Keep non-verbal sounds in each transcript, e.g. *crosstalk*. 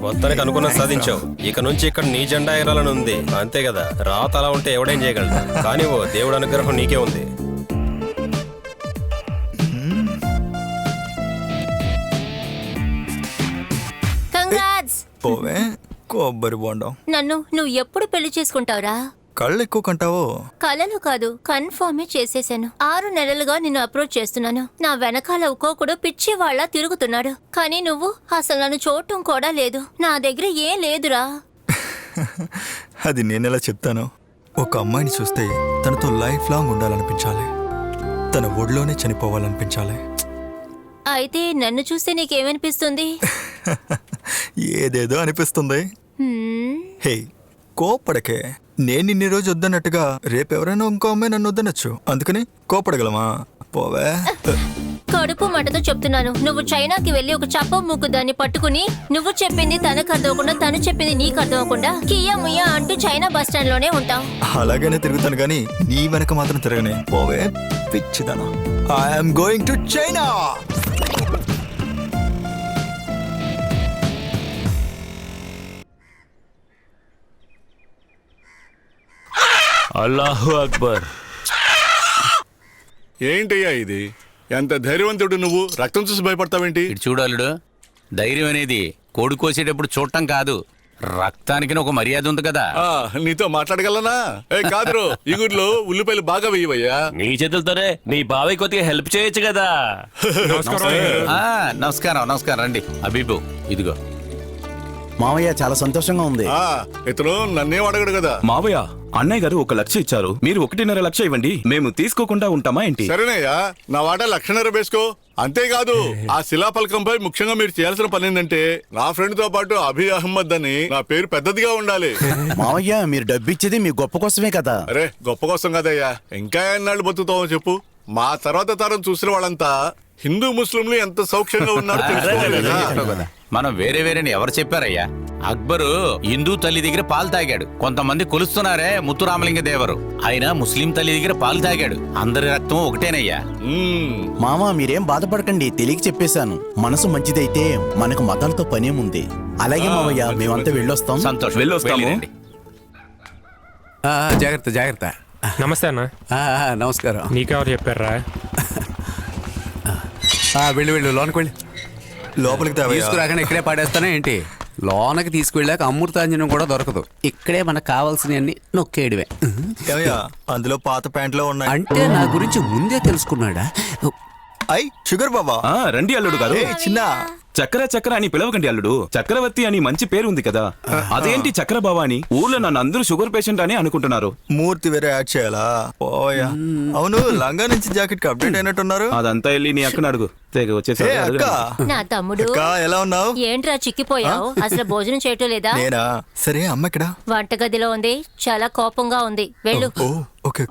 మొత్తానికి అనుకున్న సాధించావు. ఇక నుంచి ఇక్కడ నీ జెండా ఎగరాలని ఉంది. అంతే కదా? రాత అలా ఉంటే ఎవడేం చేయగలడు? కానీ ఓ దేవుడు అనుగ్రహం నీకే ఉంది. కంగ్రాట్స్. పోవే. కొబ్బరి బోండం నన్ను నువ్వు ఎప్పుడు పెళ్ళి చేసుకుంటావురా? కళ్ళు ఎక్కువ కంటావో కలలు కాదు కన్ఫర్మే చేసేసాను. ఆరు నెలలుగా నిన్ను అప్రోచ్ చేస్తున్నాను. నా వెనకాల ఒక్కొక్కడు పిచ్చి వాళ్ళ తిరుగుతున్నాడు. కానీ నువ్వు అసలు నన్ను చూడటం కూడా లేదు. నా దగ్గర ఏం లేదురా. *laughs* అది నేనెలా చెప్తాను? ఒక అమ్మాయిని చూస్తే తనతో లైఫ్ లాంగ్ ఉండాలనిపించాలి. తన ఒడిలోనే చనిపోవాలనిపించాలి. అయితే నన్ను చూస్తే నీకేమనిపిస్తుంది? *laughs* ఏదేదో అనిపిస్తుంది. హే కోపడకే నేను ఇన్ని రోజు వద్దన్నట్టుగా రేపెవరైనా ఇంకో అమ్మాయి నన్ను వద్దనొచ్చు. అందుకని కోపడగలమా? పోవే. కడుపు మంటతో చెప్తున్నాను. నువ్వు చైనాకి వెళ్ళి ఒక చప్ప ముక్కు దాన్ని పట్టుకుని నువ్వు చెప్పింది తనకు అర్థమవకుండా తను చెప్పింది నీకు అర్థమవకుండా కియా ముయ్యా అంటూ చైనా బస్ స్టాండ్లోనే ఉంటావు. అలాగనే తిరుగుతాను కానీ నీ వెనక మాత్రం తిరగనే. పోవే. పిచ్చిదనా. ఐఎమ్ గోయింగ్ టు చైనా అల్లాహు అక్బర్. ఏంటయ్యా ఇది? ఎంత ధైర్యవంతుడు నువ్వు? రక్తం చూసి భయపడతావేంటి? ఇటు చూడు అల్లుడు ధైర్యం అనేది కోడి కోసేటప్పుడు చూడటం కాదు రక్తానికి ఒక మర్యాద ఉంది కదా. ఆ, నీతో మాట్లాడగలనా? ఏ కాదురు ఈ గుడిలో ఉల్లిపాయలు బాగా వేయవయ్యా. నీ చేతులతోనే నీ బాబాయ్ కొద్దిగా హెల్ప్ చేయొచ్చు కదా. ఆ, నమస్కారం నమస్కారం రండి. అబీబు ఇదిగో. మామయ్య చాలా సంతోషంగా ఉంది. ఆ, ఇతను నన్నేం అడగడు కదా? మావయ్య అన్నయ్య గారు ఒక లక్ష ఇచ్చారు. మీరు ఒకటిన్నర లక్ష ఇవ్వండి. మేము తీసుకోకుండా ఉంటామా ఏంటి? సరేనయ్యా నా వాట లక్షణర వేసుకో. అంతేకాదు ఆ శిలాఫలకంపై ముఖ్యంగా మీరు చేయాల్సిన పని ఏంటంటే నా ఫ్రెండ్తో పాటు అభి అహ్మద్ అని నా పేరు పెద్దదిగా ఉండాలి. మామయ్య మీరు డబ్బు ఇచ్చేది మీ గొప్ప కోసమే కదా. అరే గొప్ప కోసం కదయ్యా. ఇంకా ఎన్నాళ్ళు బతుకుతావో చెప్పు. మా తర్వాత తరం చూసిన వాళ్ళంతా హిందూ ముస్లింలు ఎంత సౌఖ్యంగా ఉన్నారో తెలుసుకోవాలి కదా. మనం వేరే వేరేని ఎవరు చెప్పారయ్యా? అక్బరు హిందూ తల్లి దగ్గర పాలు తాగాడు. కొంతమంది కొలుస్తున్నారే ముత్తురామలింగ దేవరు. ఆయన ముస్లిం తల్లి దగ్గర పాలు తాగాడు. అందరి రక్తం ఒకటేనయ్యా. మ్మ్. మామ మీరేం బాధపడకండి. తెలియక చెప్పేశాను. మనసు మంచిదైతే మనకు మతాలతో పనేముంది. అలాగే మామయ్య మేమంతా వెళ్ళొస్తాం. సంతోషం. వెళ్ళొస్తాము. వెళ్ళిరండి. ఆ, జాగ్రత్త జాగ్రత్త. నమస్తే అన్న. ఆ, ఆ, నమస్కారం. నీకెవరు చెప్పారా? వెళ్ళు వెళ్ళు లోనకి వెళ్ళి. లోపలికి తేవయ్యా. తీసుకురాగానే ఇక్కడే పాడేస్తానా ఏంటి? లోనకి తీసుకువెళ్ళాక అమృతాంజనం కూడా దొరకదు. ఇక్కడే మనకు కావాల్సినవన్నీ నొక్కేయడమే. అందులో పాత ప్యాంట్లో ఉన్నాయి. అంటే నా గురించి ముందే తెలుసుకున్నాడా? ఐ షుగర్ బాబా. ఆ, రండి అల్లుడు గారు. ఏ చిన్న. చక్ర చక్ర అని పిలవకండి అల్లుడు. చక్రవర్తి అని మంచి పేరు ఉంది కదా. అదేంటి చక్ర బాబా అని? ఊర్లో నన్ను అందరూ షుగర్ పేషెంట్ అని అనుకుంటున్నారు. మూర్తి వేరే యాడ్ చేయాలా? పోయా. అవును లంగా నుంచి జాకెట్కి అప్డేట్ అయినట్టున్నారు. అదంతా వెళ్ళి నీ అక్కను అడుగు. తెగ ఏ వచ్చేసి అక్క నా తమ్ముడు. అక్క ఎలా ఉన్నావు? ఏంట్రా చిక్కిపోయావు? అసలు భోజనం చేయటం లేదా? నేనా? సరే అమ్మ ఇక్కడ వంటగదిలో ఉంది. చాలా కోపంగా ఉంది. వెళ్ళు. ఓ ఓకే.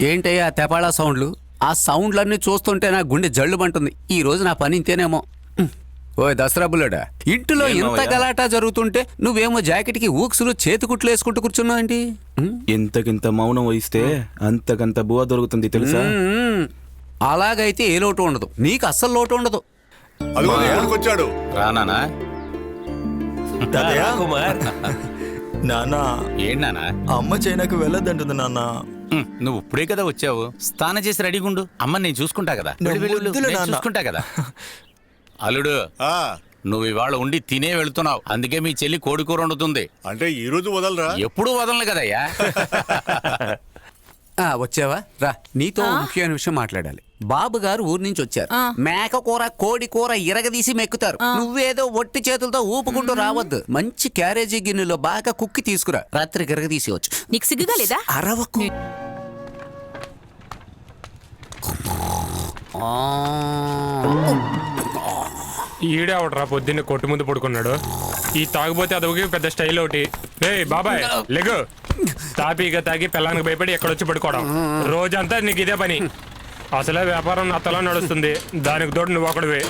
ఏంటయ్యా ఆ తెపాళా సౌండ్లు? ఆ సౌండ్లన్నీ చూస్తుంటే నా గుండె జల్లుమంటుంది. ఈ రోజు నా పని ఇంతేనేమో. ఓయ్ దసరా బుల్లడా ఇంటిలో ఇంత? గలాటా జరుగుతుంటే నువ్వేమో జాకెట్కి ఊక్సులు చేతికుట్లు వేసుకుంటూ కూర్చున్నావు ఏంటి? ఇంతకింత మౌనం వహిస్తే అంతకంత బువ దొరుకుతుంది తెలుసా? అలాగైతే ఏ లోటు ఉండదు. నీకు అస్సలు లోటు ఉండదు. వచ్చాడు రానానా తాతయ్య? కుమార్ నాన్న. ఏంటన్నా అమ్మ చైనాకు వెళ్ళొద్దంటుంది నాన్న. నువ్వు ఇప్పుడే కదా వచ్చావు. స్నానం చేసి రెడీగా ఉండు అమ్మ నేను చూసుకుంటా కదా. వెళ్ళు, వెళ్ళు, వెళ్ళు. ముద్దులు నేను నాన్న. చూసుకుంటా కదా. అల్లుడు ఆ, నువ్వు ఇవాళ ఉండి తినే వెళ్తున్నావు. అందుకే మీ చెల్లి కోడి కూర వండుతుంది. అంటే ఈ రోజు వదలరా? ఎప్పుడూ వదలను కదయ్యా. *laughs* ఆ వచ్చావా? రా నీతో ముఖ్యమైన విషయం మాట్లాడాలి. బాబు గారు ఊరి నుంచి వచ్చారు. మేక కూర కోడి కూర ఇరగదీసి మెక్కుతారు. నువ్వేదో ఒట్టి చేతులతో ఊపుకుంటూ రావద్దు. మంచి క్యారేజీ గిన్నెలో బాగా కుక్కి తీసుకురా. రాత్రికి ఇరగదీసి వచ్చు. నీకు సిగ్గుగా లేదా? అరవకు. ఆ. ఈడేవడరా పొద్దున్నే కొట్టు ముందు పడుకున్నాడు. ఈ తాగిపోతే అదొక పెద్ద స్టైల్ ఒకటి. రే బాబాయ్ లెగు. తాపీగా తాగి పిల్లానికి భయపడి ఎక్కడొచ్చి పడుకోవడం. రోజంతా నీకు ఇదే పని. అసలే వ్యాపారం నత్తలా నడుస్తుంది. దానికి తోడు నువ్వు ఒకడివే.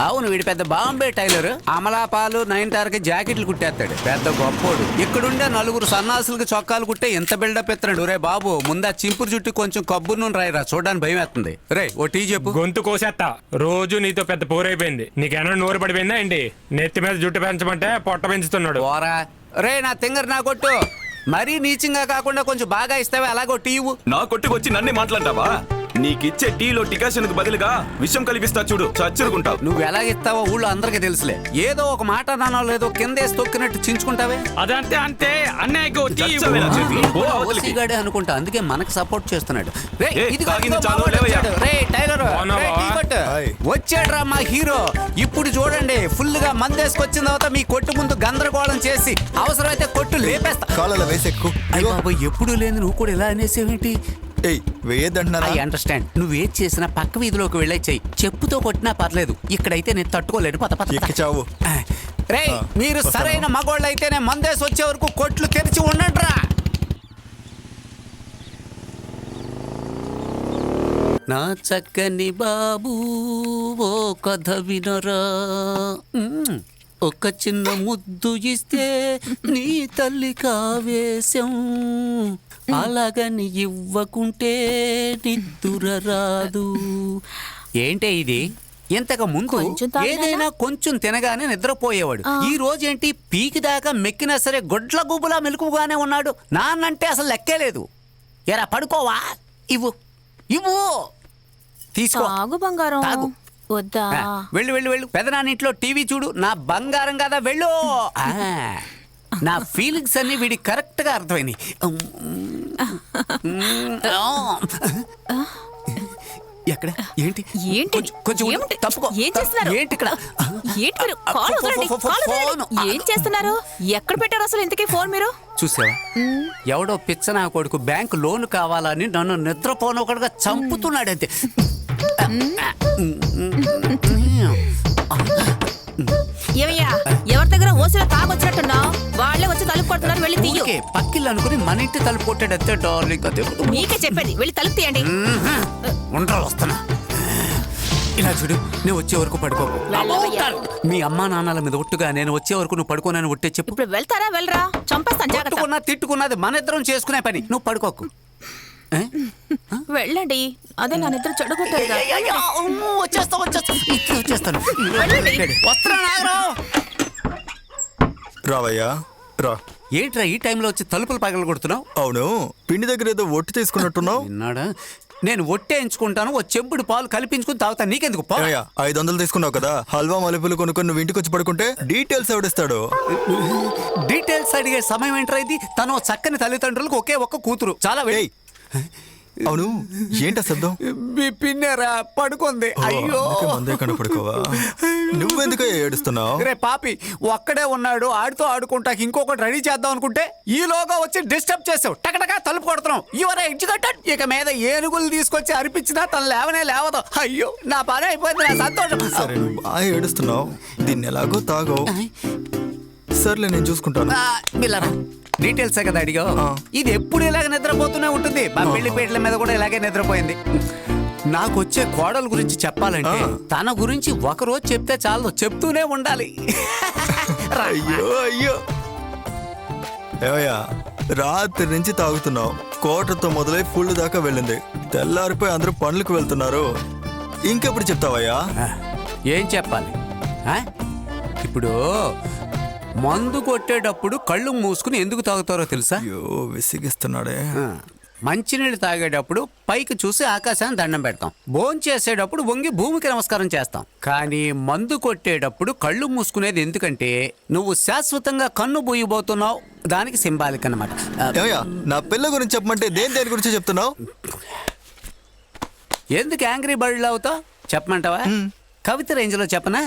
అవును వీడి పెద్ద బాంబే టైలర్. అమలాపాలు నైన్కి జాకెట్లు కుట్టేస్తాడు. పెద్ద గొప్పోడు. ఇక్కడుండే నలుగురు సన్నాసులకు చొక్కాలు కుట్టే ఎంత బిల్డప్ ఎత్తున్నాడు రే బాబు ముందా చింపురు చుట్టూ కొంచెం కబ్బురు నూనె రాయరా చూడడానికి భయం వేస్తుంది. రే ఓ టీ చెప్పు. గొంతు కోసేత్తా. రోజు నీతో పెద్ద పోరైపోయింది. నీకేమన్నా నోరు పడిపోయిందా ఏంటి? నెత్తి మీద జుట్టు పెంచమంటే పొట్ట పెంచుతున్నాడు. పోరా. రే నా తింగర్ నా కొట్టు. మరీ నీచంగా కాకుండా కొంచెం బాగా ఇస్తావే? అలాగో టీ ఇవ్వు. నా కొట్టుకొచ్చి నన్నే మాట్లాడతావా? నీకిచ్చే టీలో టికాషన్ బదులుగా విషం కలిపిస్తా చూడు చచ్చురుకుంటావు నువ్వు ఎలా ఇస్తావో ఊళ్ళో అందరికీ తెలుసులే. ఏదో ఒక మాట నానో లేదో కిందేసి తొక్కినట్టు చించుకుంటావే? అదంతే అంతే అన్నయ్యకు అనుకుంటా అందుకే మనకు సపోర్ట్ చేస్తున్నాడు. వచ్చాడ్రా మా హీరో. ఇప్పుడు చూడండి ఫుల్గా మందేసుకొచ్చిన తర్వాత మీ కొట్టు ముందు గందరగోళం చేసి అవసరమైతే కొట్టు లేపేస్తా. కాలలో వేసెక్కు అయ్య బాబు ఎప్పుడు లేదు నువ్వు కూడా ఇలా అనేసేవేంటి? ఏయ్ వేయద్దంటున్నారా ఐ అండర్స్టాండ్. నువ్వు చేసినా పక్క వీధిలోకి వెళ్ళే చెయ్యి. చెప్పుతో కొట్టినా పర్లేదు. ఇక్కడైతే నేను తట్టుకోలేను. పద పద, ఎక్కి చావు. రే మీరు సరైన మగోళ్ళు అయితేనే మందేసి వచ్చే వరకు కొట్లు తెరిచి ఉండండిరా. నా చక్కని బాబు ఓ కథ వినరా. ఒక చిన్న ముద్దు ఇస్తే నీ తల్లి కావేశం. అలాగని ఇవ్వకుంటే నిద్దుర రాదు. ఏంటే ఇది? ఇంతకు ముందు? ఏదైనా కొంచెం తినగానే నిద్రపోయేవాడు. ఈ రోజేంటి? పీకి దాకా మెక్కినా సరే గొడ్ల గుబులా మెలకుగానే ఉన్నాడు. నాన్నంటే అసలు లెక్కే లేదు. ఎరా పడుకోవా? ఇవ్వు. ఇవ్వు. తీసుకో. తాగు బంగారం. తాగు. వద్దా? వెళ్ళు వెళ్ళు వెళ్ళు. పెదనాన్న ఇంట్లో టీవీ చూడు. నా బంగారం కదా వెళ్ళు. ఆ, నా *laughs* ఫీలింగ్స్ అన్ని వీడికి కరెక్ట్గా అర్థమైనాయి ఎక్కడ? ఏంటి? ఏంటి? కొంచెం-. ఏమిటి? తప్పుకో. ఏం చేస్తున్నారు? ఏంటి ఇక్కడ? ఏంటి మీరు? కాల్ వదలండి, ఫో- ఫో- కాల్ వదలండి. ఫోను. ఏం చేస్తున్నారు? ఎక్కడ పెట్టారు అసలు ఇంతకీ ఫోన్ మీరు? చూసావా? ఎవడో పిచ్చ నా కొడుకు బ్యాంక్ లోన్ కావాలని నన్ను నిద్రపోనొకడుగా చంపుతున్నాడు అంతే. ఏమయ్యా? ఎవరి దగ్గర ఓసిలో తాగొచ్చినట్టున్నావు వాళ్ళే వచ్చి తలుపు కొడుతున్నారు వెళ్ళి తీయు. పక్కిల్లు అనుకుని మన ఇంటి తలుపు కొట్టాడు అంతే డార్లింగ్ అదే మీకే చెప్పేది వెళ్ళి తలుపు తీయండి. ఉండరా వస్తున్నా. ఇలా చూడు నేను వచ్చే వరకు పడుకోకు. మీ అమ్మా నాన్నల మీద ఒట్టుగా నేను వచ్చే వరకు నువ్వు పడుకోనని ఒట్టే చెప్పు. ఇప్పుడు వెళ్తారా వెళ్ళరా? చంపేస్తాను జాగ్రత్త. కొట్టుకున్నా తిట్టుకున్నది మన ఇద్దరం చేసుకునే పని. నువ్వు పడుకోకు? *laughs* వెళ్ళండి. అదే నా నిద్ర చెడగొట్టారుగా అయ్యయ్యో, అమ్మో, వచ్చేస్తా వచ్చేస్తా ఇప్పుడే వచ్చేస్తాను వస్తున్నా నాగరావు రావయ్యా రా ఏంట్రా ఈ టైంలో వచ్చి తలుపులు పగల కొడుతున్నావు అవును పిండి దగ్గర ఏదో ఒట్టు తీసుకున్నట్టున్నావు విన్నాడా నేను ఒట్టేయించుకుంటాను ఓ చెంపుడు పాలు కల్పించుకుని తాగుతాను నీకెందుకు ఐదు వందలు తీసుకున్నావు కదా. హల్వా మలుపులు కొనుక్కొని నువ్వు ఇంటికి వచ్చి పడుకుంటే డీటెయిల్స్ ఎవడిస్తాడు డీటెయిల్స్ అడిగే సమయం ఏంట్రా ఇది తను చక్కని తల్లిదండ్రులకు ఒకే ఒక్క కూతురు చాలా వెయ్ ఏయ్ అవును ఏంటా శబ్దం? పిన్నెరా పడుకుంది. అయ్యో. పడుకోవా? నువ్వెందుకు ఏడుస్తున్నావు? రే పాపి ఒక్కడే ఉన్నాడు ఆడుతూ ఆడుకుంటా ఇంకొకటి రెడీ చేద్దాం అనుకుంటే ఈలోగా వచ్చి డిస్టర్బ్ చేసావు. టకటకా తలుపు కొడుతున్నావు. యువర్ ఎడ్యుకేటెడ్ ఇక మీద ఏనుగులు తీసుకొచ్చి అర్పించినా తను లేవనే లేవదు. అయ్యో నా పని అయిపోయింది నా సంతోషం. సరే నువ్వు బాగా ఏడుస్తున్నావు. దీన్ని ఎలాగో తాగవు. సర్లే నేను చూసుకుంటాను. డీటెయిల్స్ కదా అడిగావు? ఇది ఎప్పుడు ఇలాగ నిద్రపోతూనే ఉంటుంది? మా పెళ్ళి పీటల మీద కూడా ఇలాగే నిద్రపోయింది. నాకు వచ్చే కోడల గురించి చెప్పాలంటే. తన గురించి ఒక రోజు చెప్తే చాలు చెప్తూనే ఉండాలి. *laughs* అయ్యో అయ్యో. ఏమయ్యా రాత్రి నుంచి తాగుతున్నావు. కోటతో మొదలై ఫుల్ దాకా వెళ్ళింది. తెల్లారిపోయి అందరూ పనులకు వెళ్తున్నారు. ఇంకెప్పుడు చెప్తావయ్యా? ఏం చెప్పాలి? ఆ? ఇప్పుడు మందు కొట్టేటప్పుడు కళ్ళు మూసుకుని ఎందుకు తాగుతారో తెలుసా? అయ్యో విసిగిస్తున్నాడే. మంచినీళ్ళు తాగేటప్పుడు పైకి చూసి ఆకాశాన్ని దండం పెడతాం. భోంచేసేటప్పుడు చేసేటప్పుడు వంగి భూమికి నమస్కారం చేస్తాం. కానీ మందు కొట్టేటప్పుడు కళ్ళు మూసుకునేది ఎందుకంటే నువ్వు శాశ్వతంగా కన్ను బోయిపోతున్నావు దానికి సింబాలిక్ ఏమయ్యా నా పిల్ల గురించి చెప్పమంటే దేని దేని గురించి చెప్తున్నావు? ఎందుకు యాంగ్రీ బర్డ్ అవుతావు చెప్పమంటావా? కవిత రేంజ్లో చెప్పనా?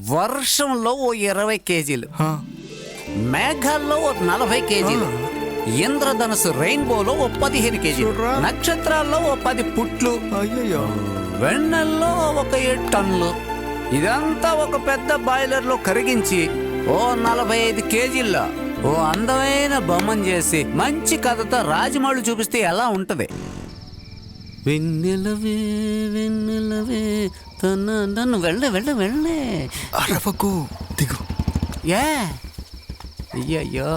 వర్షంలో ఓ ఇరవై కేజీలు. మేఘాల్లో ఓ నలభై కేజీలు. ఇంద్రధనుసు రెయిన్బోలో ఓ పదిహేను కేజీలు. నక్షత్రాల్లో ఓ పది పుట్లు. వెన్నెల్లో ఒక ఏడు టన్నులు. ఇదంతా ఒక పెద్ద బాయిలర్లో కరిగించి ఓ నలభై ఐదు కేజీల్లో ఓ అందమైన బొమ్మను చేసి మంచి కథతో రాజమౌళి చూపిస్తే ఎలా ఉంటది? వెన్నెలవే వెన్నెలవే తన నన్ను వెళ్ళే వెళ్ళే వెళ్ళే. అరవకు దిగు. ఏ? అయ్యయ్యో.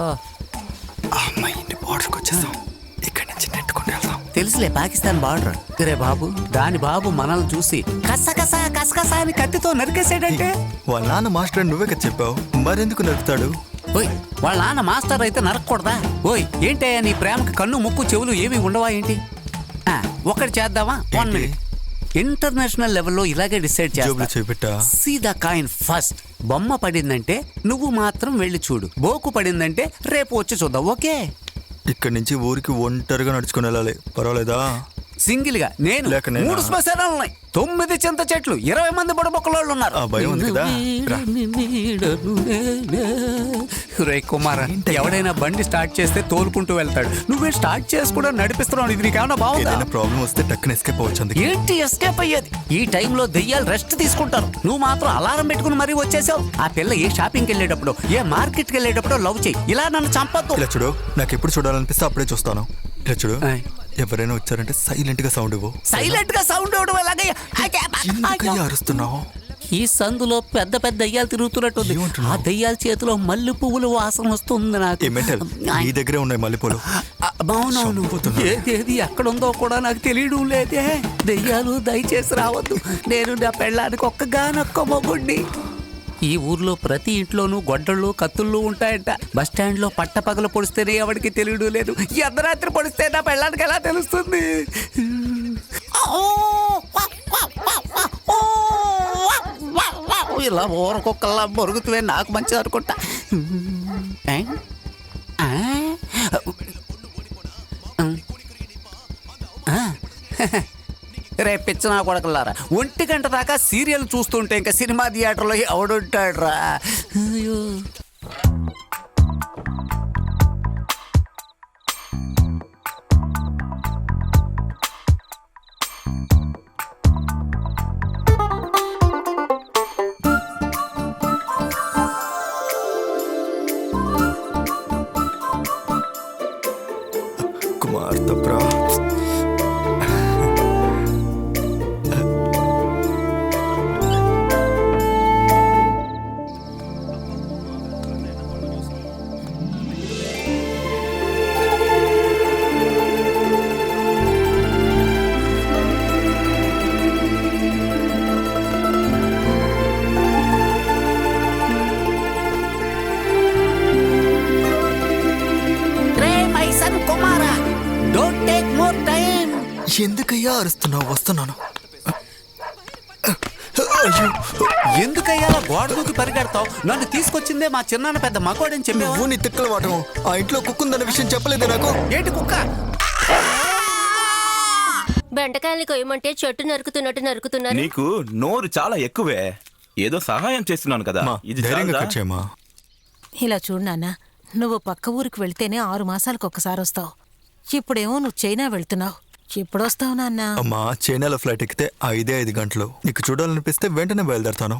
అమ్మ ఇంటి బార్డర్కి వచ్చేసాం ఇక్కడి నుంచి నెట్టుకుంటూ వెళ్దాం. తెలుసులే పాకిస్తాన్ బార్డర్ రే బాబు దాని బాబు మనల్ని చూసి కస కస కస కస అని కత్తితో నరికేసాడంటే వాళ్ళ నాన్న మాస్టర్ అని నువ్వే కదా చెప్పావు. మరెందుకు నరుకుతాడు? ఓయ్ వాళ్ళ నాన్న మాస్టర్ అయితే నరకూడదా ఓయ్ ఏంటయ్యా నీ ప్రేమకి కన్ను ముక్కు చెవులు ఏమి ఉండవా ఏంటి? ఒకటి చేద్దామా? వన్? మినిట్ ఇంటర్నేషనల్ లెవెల్లో ఇలాగే డిసైడ్ చేస్తా. చేపెట్టా? సీ ద కాయిన్ ఫస్ట్ బొమ్మ పడిందంటే నువ్వు మాత్రం వెళ్ళి చూడు. బోకు పడిందంటే రేపు వచ్చి చూద్దాం ఓకే? ఇక్కడి నుంచి ఊరికి ఒంటరిగా నడుచుకుని వెళ్ళాలి. పర్వాలేదా? సింగిల్గా నేను లేక నేనా? మూడు శ్మశానాలు ఉన్నాయి తొమ్మిది చింత చెట్లు ఇరవై మంది బుడబొక్కలోళ్ళు ఉన్నారు ఆ భయం ఉంది కదా? రా. రే కుమార్ ఎవడైనా బండి స్టార్ట్ చేస్తే తోలుకుంటూ వెళ్తాడు. నువ్వే స్టార్ట్ చేసి కూడా నడిపిస్తున్నావు ఇది నీకేమన్నా బాగుందా? ఏదైనా ప్రాబ్లం వస్తే టక్కున ఎస్కేప్ అవ్వచ్చు అందుకే. ఏంటి ఎస్కేప్ అయ్యేది? ఈ టైంలో దెయ్యాలు రెస్ట్ తీసుకుంటారు. నువ్వు మాత్రం అలారం పెట్టుకుని మరీ వచ్చేసావు. ఆ పిల్ల ఏ షాపింగ్కి వెళ్ళేటప్పుడు ఏ మార్కెట్కి వెళ్ళేటప్పుడు లవ్ చేయి ఇలా నన్ను చంపద్దు. ఇలా చూడు నాకు ఎప్పుడు చూడాలనిపిస్తే అప్పుడే చూస్తాను. ఇలా చూడు. ఆయ్. ఎవరైనా వచ్చారంటే సైలెంట్గా సౌండ్ ఇవ్వు. సైలెంట్గా సౌండ్ ఇవ్వడం ఎలాగయ్యా? ఎందుకయ్యా అరుస్తున్నావు. ఈ సందులో పెద్ద పెద్ద దయ్యాలు తిరుగుతున్నట్టుంది. ఏమంటున్నావు? ఆ దయ్యాల చేతిలో మల్లె పువ్వులు వాసన వస్తుంది నాకు. ఏ మెంటల్ నీ దగ్గరే ఉన్నాయి మల్లెపూలు. అవునవును. చంపుతున్నా. ఏదేది ఎక్కడ ఉందో కూడా నాకు తెలియడం లేదే. దెయ్యాలు దయచేసి రావద్దు. నేను నా పెళ్ళానికి ఒక్కగానొక్క మొగుడిని ఈ ఊర్లో ప్రతి ఇంట్లోనూ గొడ్డళ్ళు కత్తుళ్ళు ఉంటాయంట. బస్ స్టాండ్లో పట్ట పగలు పొడిస్తేనే ఎవరికి తెలియడం లేదు. అర్ధరాత్రి పొడిస్తే నా పెళ్ళానికి ఎలా తెలుస్తుంది? ఇలా ఊరకొక్కలా మొరుగుతువే నాకు మంచిది అనుకుంటా. ఆ? ఆ. రేపు పిచ్చనా కొడకలారా ఒంటి గంట దాకా సీరియల్ చూస్తుంటే ఇంకా సినిమా థియేటర్లో ఎవడుంటాడ్రా అయ్యో వస్తున్నాను ఎందుకయ్యా గోడ దూకి పరిగెడతావు? నన్ను తీసుకొచ్చిందే మా చిన్నాన్న పెద్ద మగవాడని చెప్పావు నువ్వు నీ తిక్కల వాటం. ఆ ఇంట్లో కుక్కుందన్న విషయం చెప్పలేదే నాకు. ఏంటి కుక్క? బెండకాయలు కొయ్యమంటే చెట్టు నరుకుతున్నట్టు నరుకుతున్నారు. నీకు నోరు చాలా ఎక్కువే. ఏదో సహాయం చేస్తున్నాను కదా. ఇది ధైర్యంగా ఇలా చూడు నాన్న నువ్వు పక్క ఊరికి వెళ్తేనే ఆరు మాసాలకు ఒక్కసారి వస్తావు. ఇప్పుడేమో నువ్వు చైనా వెళ్తున్నావు. ఎప్పుడొస్తావు నాన్న? అమ్మా చైనాలో ఫ్లైట్ ఎక్కితే ఐదే ఐదు గంటలు. నీకు చూడాలనిపిస్తే వెంటనే బయలుదేరతాను.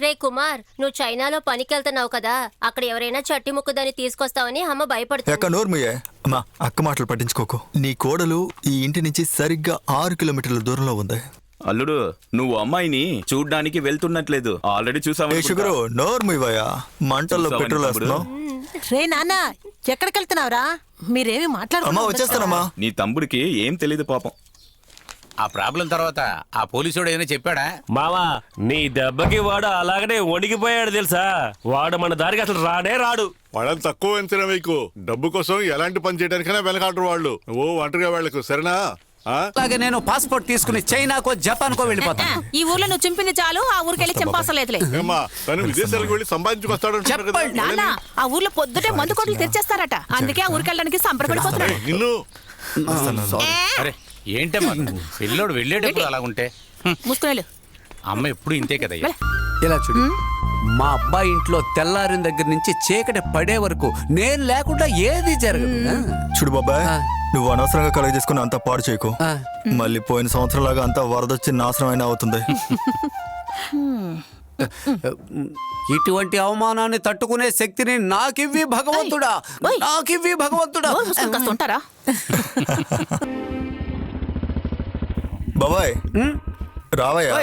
రే కుమార్ నువ్వు చైనాలో పనికెళ్తున్నావు కదా అక్కడ ఎవరైనా చట్టి ముక్కుదాన్ని తీసుకొస్తావని అమ్మ భయపడుతుంది. ఎక్క నోర్మయ్యే అమ్మా అక్క మాటలు పట్టించుకోకు. నీ కోడలు ఈ ఇంటి నుంచి సరిగ్గా ఆరు కిలోమీటర్ల దూరంలో ఉంది. అల్లుడు నువ్వు అమ్మాయిని చూడ్డానికి వెళ్తున్నట్లేదు. ఆల్రెడీ చూసావు ఏ షుగరు నోర్మయ్యా మంటల్లో పెట్రోల్? వేస్తున్నావు? రే నాన్న ఎక్కడికి వెళ్తున్నావురా మీరేమి అమ్మా వచ్చేస్తానమ్మా. నీ తమ్ముడికి ఏం తెలియదు పాపం. ఆ ప్రాబ్లం తర్వాత ఆ పోలీసుడు ఏదైనా చెప్పాడా? మావా నీ దెబ్బకి వాడు అలాగనే వణికిపోయాడు తెలుసా? వాడు మన దారికి అసలు రానే రాడు. వాళ్ళని తక్కువ అంచనా మీకు డబ్బు కోసం ఎలాంటి పని చేయడానికైనా వెనకాడరు వాళ్ళు. ఓ ఒంటరిగా వాళ్ళకు సరేనా? అలాగే నేను పాస్పోర్ట్ తీసుకుని చైనాకో జపాన్కో వెళ్ళిపోతాను ఈ ఊర్లో నువ్వు చింపింది చాలు ఆ ఊరికెళ్ళి చింపాసలేదులే తను విదేశాలకు వెళ్ళి సంపాదించుకొస్తాడు చెప్పండి, నాన్న ఆ ఊర్లో పొద్దుటే మందు కొట్లు తెచ్చేస్తారట అందుకే ఆ ఊరికెళ్ళడానికి సంబరపడిపోతున్నాడు. నిన్ను ఏంటమ్మా? పిల్లోడు వెళ్ళేటప్పుడు అలా ఉంటే హ్మ్, ముసుకునేలు అమ్మ ఎప్పుడు ఇంతే కదయ్యా ఇలా చూడు. మా అబ్బాయి ఇంట్లో తెల్లారిన దగ్గర నుంచి చీకటి పడే వరకు నేను లేకుండా ఏది జరగదు? చూడు బాబాయ్. నువ్వు అనవసరంగా కలగ చేసుకుని అంతా పాడు చేయకు. మళ్ళీ పోయిన సంవత్సరం లాగా అంతా వరదొచ్చి నాశనం అయినా అవుతుంది ఇటువంటి అవమానాన్ని తట్టుకునే శక్తిని నాకివ్వి భగవంతుడా. నాకివ్వి భగవంతుడా? ఉంటారా? బాబాయ్ రావయ్యా.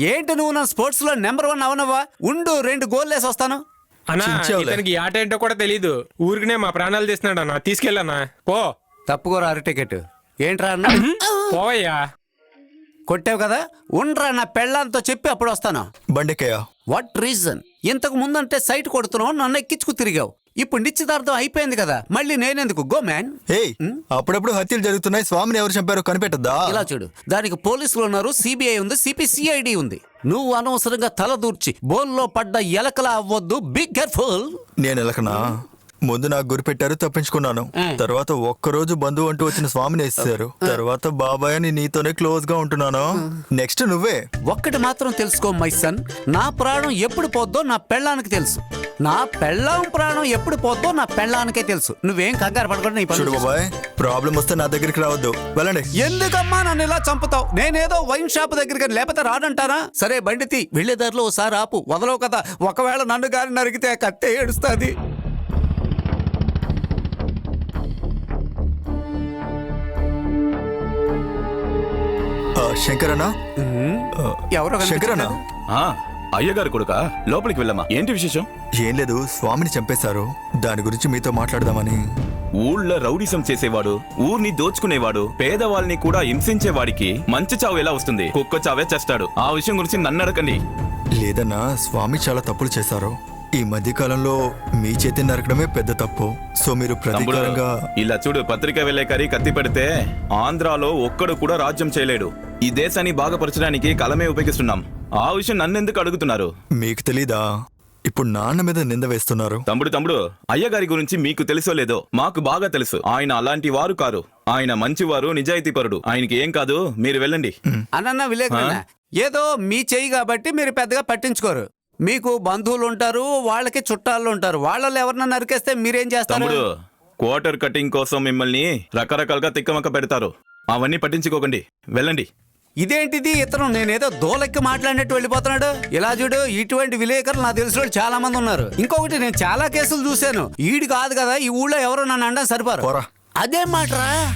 ఏంటి నువ్వు నా స్పోర్ట్స్లో నెంబర్ వన్ అవనవా ఉండు రెండు గోల్ వేసి వస్తాను. అన్నా చించావులే. ఇతనికి ఈ ఆట ఏంటో కూడా తెలీదు. ఊరికనే మా ప్రాణాలు తీస్తున్నాడు అన్న తీసుకెళ్ళన్నా. పో. తప్పుకోరా అర టికెట్. ఏంట్రా అన్న? పోవయ్యా. కొట్టావు కదా? ఉండ్రా నా పెళ్ళాంతో చెప్పి అప్పుడు వస్తాను. బండికయ్యా. వాట్ రీజన్ ఇంతకు ముందంటే సైట్ కొడుతున్నావు నన్ను ఎక్కించుకు తిరిగావు. ఇప్పుడు నిశ్చితార్థం అయిపోయింది కదా. మళ్ళీ నేనెందుకు? గో మ్యాన్ ఏయ్ అప్పుడప్పుడు హత్యలు జరుగుతున్నాయి? స్వామిని ఎవరు చంపారో కనిపెట్టద్దా? ఇలా చూడు. దానికి పోలీసులు ఉన్నారు సిబిఐ ఉంది సిపిసిఐడి ఉంది. నువ్వు అనవసరంగా తల దూర్చి బోల్లో పడ్డ ఎలకలా అవ్వద్దు. బి కేర్ఫుల్ నేను ఎలకనా? ముందు నాకు గురి పెట్టారు తప్పించుకున్నాను. తర్వాత ఒక్కరోజు బంధువు అంటూ వచ్చిన స్వామిని వేసేశారు. తర్వాత బాబాయ్ అని నీతోనే క్లోజ్గా ఉంటున్నాను నెక్స్ట్ నువ్వే. ఒక్కటి మాత్రం తెలుసుకో మై సన్. నా ప్రాణం ఎప్పుడు పోద్దో నా పెళ్ళానికి తెలుసు. నా పెళ్ళాం ప్రాణం ఎప్పుడు పోద్దో నా పెళ్ళానికే తెలుసు. నువ్వేం కంగారు పడకుండా నీ పనులు చూడు చేసుకో. బాబాయ్ ప్రాబ్లం వస్తే నా దగ్గరికి రావద్దు. వెళ్ళండి. ఎందుకమ్మా నన్ను ఇలా చంపుతావు? నేనేదో వైన్ షాప్ దగ్గరికి లేకపోతే రానంటానా సరే బండి తీ. వెళ్ళేదారిలో ఓసారి ఆపు. వదలవు కదా. ఒకవేళ నన్ను గాని నరికితే ఆ కత్తే ఏడుస్తుంది. ఆ, శంకరన్నా? ఆ, ఎవరో శంకరన్నా? ఆ, అయ్యగారు కొడుక లోపలికి వెళ్ళమ్మా. ఏంటి విశేషం? ఏం లేదు స్వామిని చంపేశారు. దాని గురించి మీతో మాట్లాడదామని. ఊళ్ళో రౌడీసం చేసేవాడు ఊర్ని దోచుకునేవాడు పేదవాళ్ళని కూడా హింసించేవాడికి మంచి చావు ఎలా వస్తుంది? కుక్క చావే చేస్తాడు. ఆ విషయం గురించి నన్ను అడగండి లేదన్నా స్వామి చాలా తప్పులు చేశారు. ఈ మధ్య కాలంలో మీ చేతిని నరకడమే పెద్ద తప్పు. సో మీరు తమ్ముడు ప్రతీకారంగా ఇలా చూడు పత్రిక విలేకరి కత్తి పెడితే ఆంధ్రాలో ఒక్కడు కూడా రాజ్యం చేయలేడు. ఈ దేశాన్ని బాగుపరచడానికి కలమే ఉపయోగిస్తున్నాం. ఆ విషయం నన్నెందుకు అడుగుతున్నారు? మీకు తెలీదా? ఇప్పుడు నాన్న మీద నింద వేస్తున్నారు. తమ్ముడు తమ్ముడు అయ్యగారి గురించి మీకు తెలుసో లేదో? మాకు బాగా తెలుసు. ఆయన అలాంటి వారు కారు ఆయన మంచివారు నిజాయితీపరుడు. ఆయనకి ఏం కాదు? మీరు వెళ్ళండి. అన్న విలేకరణ ఏదో మీ చెయ్యి కాబట్టి మీరు పెద్దగా పట్టించుకోరు. మీకు బంధువులు ఉంటారు వాళ్ళకి చుట్టాలు ఉంటారు వాళ్ళలో ఎవరన్నా నరికేస్తే మీరేం చేస్తారు? తమ్ముడు క్వార్టర్ కటింగ్ కోసం మిమ్మల్ని రకరకాలుగా తిక్కమక్క పెడతారు. అవన్నీ పట్టించుకోకండి. వెళ్ళండి. ఇదేంటిది? ఇతను నేనేదో దోలెక్కి మాట్లాడినట్టు వెళ్ళిపోతున్నాడు. ఇలా చూడు ఇటువంటి విలేకరులు నాకు తెలిసిన చాలా మంది ఉన్నారు. ఇంకొకటి నేను చాలా కేసులు చూశాను. ఈడు కాదు కదా ఈ ఊళ్ళో ఎవరో నన్ను అండం సరిపారు. పోరా. అదే మాటరా?